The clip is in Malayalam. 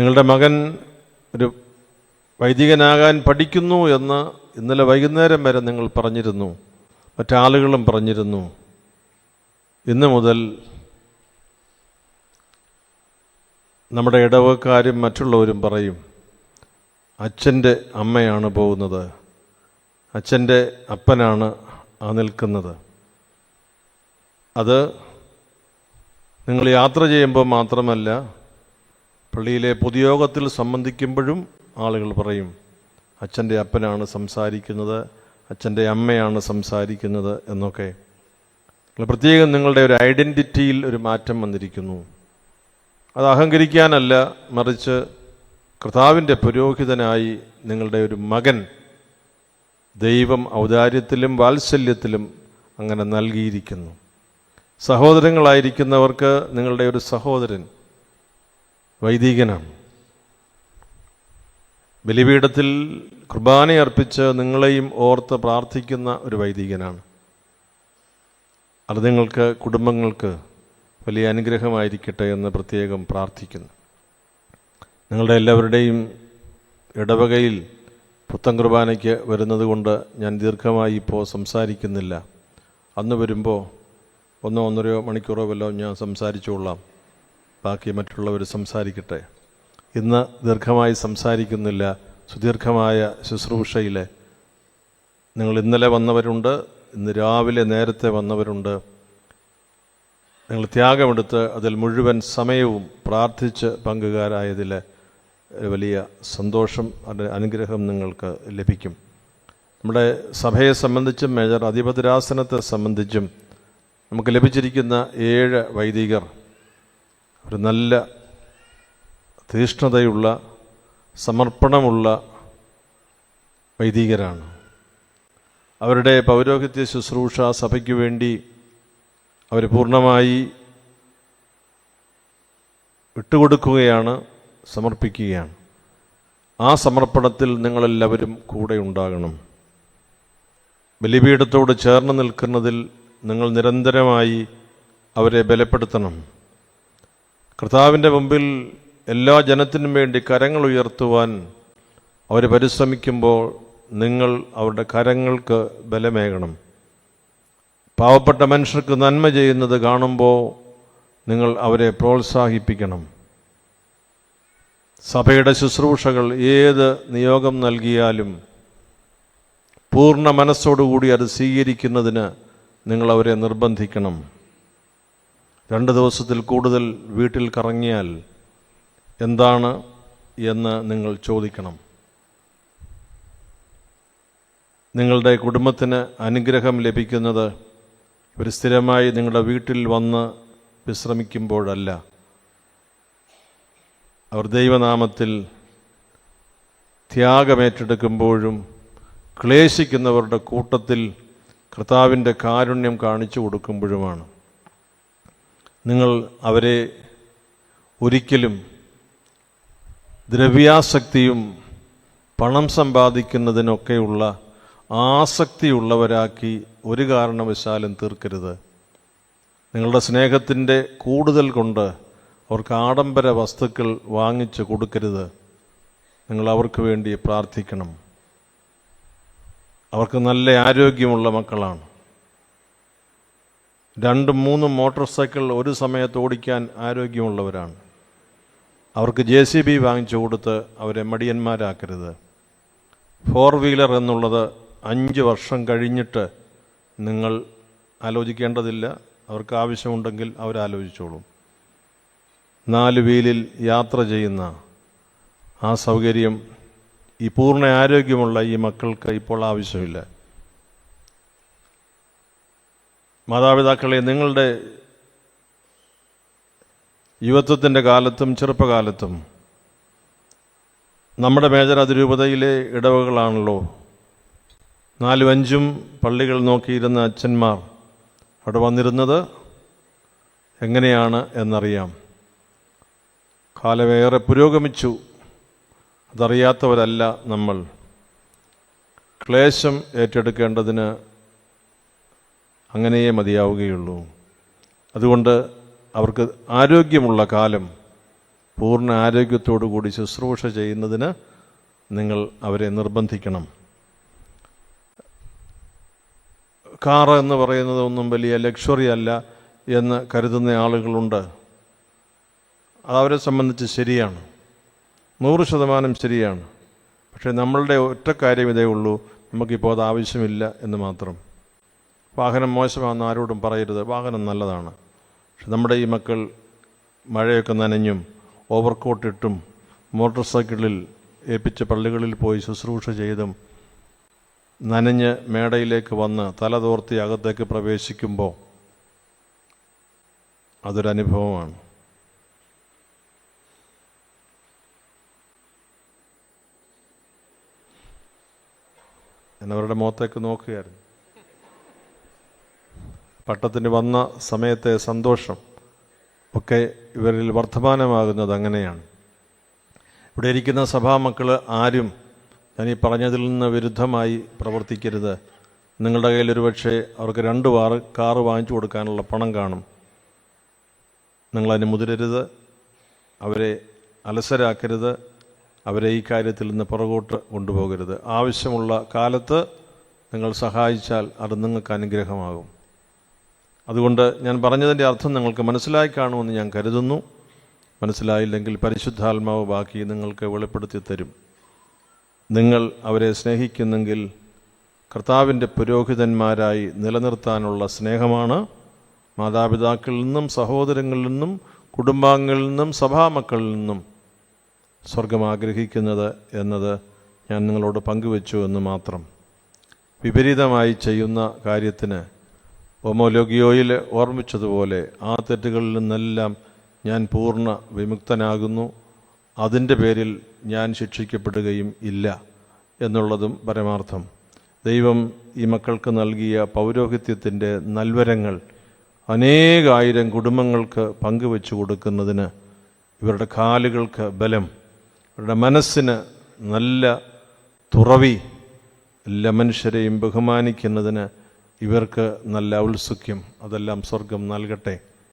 നിങ്ങളുടെ മകൻ ഒരു വൈദികനാകാൻ പഠിക്കുന്നു എന്ന് ഇന്നലെ വൈകുന്നേരം വരെ നിങ്ങൾ പറഞ്ഞിരുന്നു. മറ്റാളുകളും പറഞ്ഞിരുന്നു. ഇന്ന് മുതൽ നമ്മുടെ ഇടവക്കാരും മറ്റുള്ളവരും പറയും അച്ഛന്റെ അമ്മയാണ് പോകുന്നത്. അച്ഛന്റെ അപ്പനാണ് ആ നിൽക്കുന്നത്. അത് നിങ്ങൾ യാത്ര ചെയ്യുമ്പോൾ മാത്രമല്ല പള്ളിയിലെ പൊതുയോഗത്തിൽ സംബന്ധിക്കുമ്പോഴും ആളുകൾ പറയും അച്ഛന്റെ അപ്പനാണ് സംസാരിക്കുന്നത് അച്ഛന്റെ അമ്മയാണ് സംസാരിക്കുന്നത് എന്നൊക്കെ. പ്രത്യേകം നിങ്ങളുടെ ഒരു ഐഡന്റിറ്റിയിൽ ഒരു മാറ്റം വന്നിരിക്കുന്നു. അത് അഹങ്കരിക്കാനല്ല മറിച്ച് കർത്താവിന്റെ പുരോഹിതനായി നിങ്ങളുടെ ഒരു മകൻ ദൈവം ഔദാര്യത്തിലും വാത്സല്യത്തിലും അങ്ങനെ നൽകിയിരിക്കുന്നു. സഹോദരങ്ങളായിരിക്കുന്നവർക്ക് നിങ്ങളുടെ ഒരു സഹോദരൻ വൈദികനാണ്. ബലിപീഠത്തിൽ കുർബാനയർപ്പിച്ച് നിങ്ങളെയും ഓർത്ത് പ്രാർത്ഥിക്കുന്ന ഒരു വൈദികനാണ്. അത് നിങ്ങൾക്ക് കുടുംബങ്ങൾക്ക് വലിയ അനുഗ്രഹമായിരിക്കട്ടെ എന്ന് പ്രത്യേകം പ്രാർത്ഥിക്കുന്നു. നിങ്ങളുടെ എല്ലാവരുടെയും ഇടവകയിൽ പുത്തൻ കുർബാനയ്ക്ക് വരുന്നത് കൊണ്ട് ഞാൻ ദീർഘമായി ഇപ്പോൾ സംസാരിക്കുന്നില്ല. അന്ന് വരുമ്പോൾ ഒന്നോ ഒന്നരയോ മണിക്കൂറോ വല്ലോ ഞാൻ സംസാരിച്ചുകൊള്ളാം. ബാക്കി മറ്റുള്ളവർ സംസാരിക്കട്ടെ. ഇന്ന് ദീർഘമായി സംസാരിക്കുന്നില്ല സുദീർഘമായ ശുശ്രൂഷയിൽ നിങ്ങൾ ഇന്നലെ വന്നവരുണ്ട് ഇന്ന് രാവിലെ നേരത്തെ വന്നവരുണ്ട്. നിങ്ങൾ ത്യാഗമെടുത്ത് അതിൽ മുഴുവൻ സമയവും പ്രാർത്ഥിച്ച് പങ്കുകാരായതിൽ വലിയ സന്തോഷം അനുഗ്രഹം നിങ്ങൾക്ക് ലഭിക്കും. നമ്മുടെ സഭയെ സംബന്ധിച്ചും മേജർ അധിപതിരാസനത്തെ സംബന്ധിച്ചും നമുക്ക് ലഭിച്ചിരിക്കുന്ന ഏഴ് വൈദികർ. ഒരു നല്ല തീഷ്ണതയുള്ള സമർപ്പണമുള്ള വൈദികരാണ്. അവരുടെ പൗരോഹിത്യ ശുശ്രൂഷ സഭയ്ക്ക് വേണ്ടി അവർ പൂർണമായി വിട്ടുകൊടുക്കുകയാണ് സമർപ്പിക്കുകയാണ്. ആ സമർപ്പണത്തിൽ നിങ്ങളെല്ലാവരും കൂടെ ഉണ്ടാകണം. ബലിപീഠത്തോട് ചേർന്ന് നിൽക്കുന്നതിൽ നിങ്ങൾ നിരന്തരമായി അവരെ ബലപ്പെടുത്തണം. കർത്താവിന്റെ മുമ്പിൽ എല്ലാ ജനത്തിനും വേണ്ടി കരങ്ങൾ ഉയർത്തുവാൻ അവർ പരിശ്രമിക്കുമ്പോൾ നിങ്ങൾ അവരുടെ കരങ്ങൾക്ക് ബലമേകണം. പാവപ്പെട്ട മനുഷ്യർക്ക് നന്മ ചെയ്യുന്നത് കാണുമ്പോൾ നിങ്ങൾ അവരെ പ്രോത്സാഹിപ്പിക്കണം. സഭയുടെ ശുശ്രൂഷകൾ ഏത് നിയോഗം നൽകിയാലും പൂർണ മനസ്സോടുകൂടി അത് സ്വീകരിക്കുന്നതിന് നിങ്ങളവരെ നിർബന്ധിക്കണം. രണ്ട് ദിവസത്തിൽ കൂടുതൽ വീട്ടിൽ കറങ്ങിയാൽ എന്താണ് എന്ന് നിങ്ങൾ ചോദിക്കണം. നിങ്ങളുടെ കുടുംബത്തിന് അനുഗ്രഹം ലഭിക്കുന്നത് ഒരു സ്ഥിരമായി നിങ്ങളുടെ വീട്ടിൽ വന്ന് വിശ്രമിക്കുമ്പോഴല്ല. അവർ ദൈവനാമത്തിൽ ത്യാഗമേറ്റെടുക്കുമ്പോഴും ക്ലേശിക്കുന്നവരുടെ കൂട്ടത്തിൽ കർത്താവിന്റെ കാരുണ്യം കാണിച്ചു കൊടുക്കുമ്പോഴുമാണ്. നിങ്ങൾ അവരെ ഒരിക്കലും ദ്രവ്യാസക്തിയും പണം സമ്പാദിക്കുന്നതിനൊക്കെയുള്ള ആസക്തിയുള്ളവരാക്കി ഒരു കാരണവശാലും തീർക്കരുത്. നിങ്ങളുടെ സ്നേഹത്തിന്റെ കൂടുതൽ കൊണ്ട് അവർക്ക് ആഡംബര വസ്തുക്കൾ വാങ്ങിച്ച് കൊടുക്കരുത്. നിങ്ങൾ അവർക്ക് വേണ്ടി പ്രാർത്ഥിക്കണം. അവർക്ക് നല്ല ആരോഗ്യമുള്ള മക്കളാണ്. രണ്ടും മൂന്നും മോട്ടോർ സൈക്കിൾ ഒരു സമയത്ത് ഓടിക്കാൻ ആരോഗ്യമുള്ളവരാണ്. അവർക്ക് ജെ സി ബി വാങ്ങിച്ചു കൊടുത്ത് അവരെ മടിയന്മാരാക്കരുത്. ഫോർ വീലർ എന്നുള്ളത് അഞ്ച് വർഷം കഴിഞ്ഞിട്ട് നിങ്ങൾ ആലോചിക്കേണ്ടതില്ല. അവർക്ക് ആവശ്യമുണ്ടെങ്കിൽ അവരാലോചിച്ചോളും. നാല് വീലിൽ യാത്ര ചെയ്യുന്ന ആ സൗകര്യം ഈ പൂർണ ആരോഗ്യമുള്ള ഈ മക്കൾക്ക് ഇപ്പോൾ ആവശ്യമില്ല. മാതാപിതാക്കളെ നിങ്ങളുടെ യുവത്വത്തിന്റെ കാലത്തും ചെറുപ്പകാലത്തും നമ്മുടെ മേജർ അതിരൂപതയിലെ ഇടവകളാണല്ലോ. നാലും അഞ്ചും പള്ളികൾ നോക്കിയിരുന്ന അച്ഛന്മാർ അവിടെ വന്നിരുന്നത്. എങ്ങനെയാണ് എന്നറിയാം. കാലമേറെ പുരോഗമിച്ചു. അതറിയാത്തവരല്ല നമ്മൾ. ക്ലേശം ഏറ്റെടുക്കേണ്ടതിന് അങ്ങനെയേ മതിയാവുകയുള്ളൂ. അതുകൊണ്ട് അവർക്ക് ആരോഗ്യമുള്ള കാലം പൂർണ ആരോഗ്യത്തോടു കൂടി ശുശ്രൂഷ ചെയ്യുന്നതിന് നിങ്ങൾ അവരെ നിർബന്ധിക്കണം. കാറ് എന്ന് പറയുന്നത് ഒന്നും വലിയ ലക്ഷറി അല്ല എന്ന് കരുതുന്ന ആളുകളുണ്ട്. അതവരെ സംബന്ധിച്ച് ശരിയാണ്. നൂറ് ശതമാനം ശരിയാണ്. പക്ഷേ നമ്മളുടെ ഒറ്റ കാര്യം ഇതേ ഉള്ളൂ. നമുക്കിപ്പോൾ അത് ആവശ്യമില്ല എന്ന് മാത്രം. വാഹനം മോശമാണെന്ന് ആരോടും പറയരുത്. വാഹനം നല്ലതാണ്. പക്ഷെ നമ്മുടെ ഈ മക്കൾ മഴയൊക്കെ നനഞ്ഞും ഓവർകോട്ടിട്ടും മോട്ടോർ സൈക്കിളിൽ ഏൽപ്പിച്ച പള്ളികളിൽ പോയി ശുശ്രൂഷ ചെയ്തും നനഞ്ഞ് മേടയിലേക്ക് വന്ന് തല തോർത്തി അകത്തേക്ക് പ്രവേശിക്കുമ്പോൾ അതൊരനുഭവമാണ്. എന്നവരുടെ മുഖത്തേക്ക് നോക്കുകയായിരുന്നു. പട്ടത്തിന് വന്ന സമയത്തെ സന്തോഷം ഒക്കെ ഇവരിൽ വർദ്ധമാനമാകുന്നത് അങ്ങനെയാണ്. ഇവിടെ ഇരിക്കുന്ന സഭാമക്കൾ ആരും ഞാൻ ഈ പറഞ്ഞതിൽ നിന്ന് വിരുദ്ധമായി പ്രവർത്തിക്കരുത്. നിങ്ങളുടെ കയ്യിൽ ഒരു പക്ഷേ അവർക്ക് രണ്ട് വാറ് കാറ് വാങ്ങിച്ചു കൊടുക്കാനുള്ള പണം കാണും. നിങ്ങളതിന് മുതിരരുത്. അവരെ അലസരാക്കരുത്. അവരെ ഈ കാര്യത്തിൽ നിന്ന് പുറകോട്ട് കൊണ്ടുപോകരുത്. ആവശ്യമുള്ള കാലത്ത് നിങ്ങൾ സഹായിച്ചാൽ അത് നിങ്ങൾക്ക് അനുഗ്രഹമാകും. അതുകൊണ്ട് ഞാൻ പറഞ്ഞതിന്റെ അർത്ഥം നിങ്ങൾക്ക് മനസ്സിലായി കാണുമെന്ന് ഞാൻ കരുതുന്നു. മനസ്സിലായില്ലെങ്കിൽ പരിശുദ്ധാത്മാവ് ബാക്കി നിങ്ങൾക്ക് വെളിപ്പെടുത്തി തരും. നിങ്ങൾ അവരെ സ്നേഹിക്കുന്നെങ്കിൽ കർത്താവിന്റെ പുരോഹിതന്മാരായി നിലനിർത്താനുള്ള സ്നേഹമാണ്. മാതാപിതാക്കളിൽ നിന്നും സഹോദരങ്ങളിൽ നിന്നും കുടുംബാംഗങ്ങളിൽ നിന്നും സഭാമക്കളിൽ നിന്നും സ്വർഗം ആഗ്രഹിക്കുന്നത് എന്നത് ഞാൻ നിങ്ങളോട് പങ്കുവച്ചു എന്ന് മാത്രം. വിപരീതമായി ചെയ്യുന്ന കാര്യത്തിന് ഒമോലോഗിയോയിൽ ഓർമ്മിച്ചതുപോലെ ആ തെറ്റുകളിൽ നിന്നെല്ലാം ഞാൻ പൂർണ വിമുക്തനാകുന്നു. അതിന്റെ പേരിൽ ഞാൻ ശിക്ഷിക്കപ്പെടുകയും ഇല്ല എന്നുള്ളതും പരമാർത്ഥം. ദൈവം ഈ മക്കൾക്ക് നൽകിയ പൗരോഹിത്യത്തിന്റെ നൽവരങ്ങൾ അനേകായിരം കുടുംബങ്ങൾക്ക് പങ്കുവെച്ചു കൊടുക്കുന്നതിന് ഇവരുടെ കാലുകൾക്ക് ബലം ഇവരുടെ മനസ്സിന് നല്ല തുറവി എല്ലാ മനുഷ്യരെയും ബഹുമാനിക്കുന്നതിന് ഇവർക്ക് നല്ല ഔത്സുഖ്യം അതെല്ലാം സ്വർഗം നൽകട്ടെ.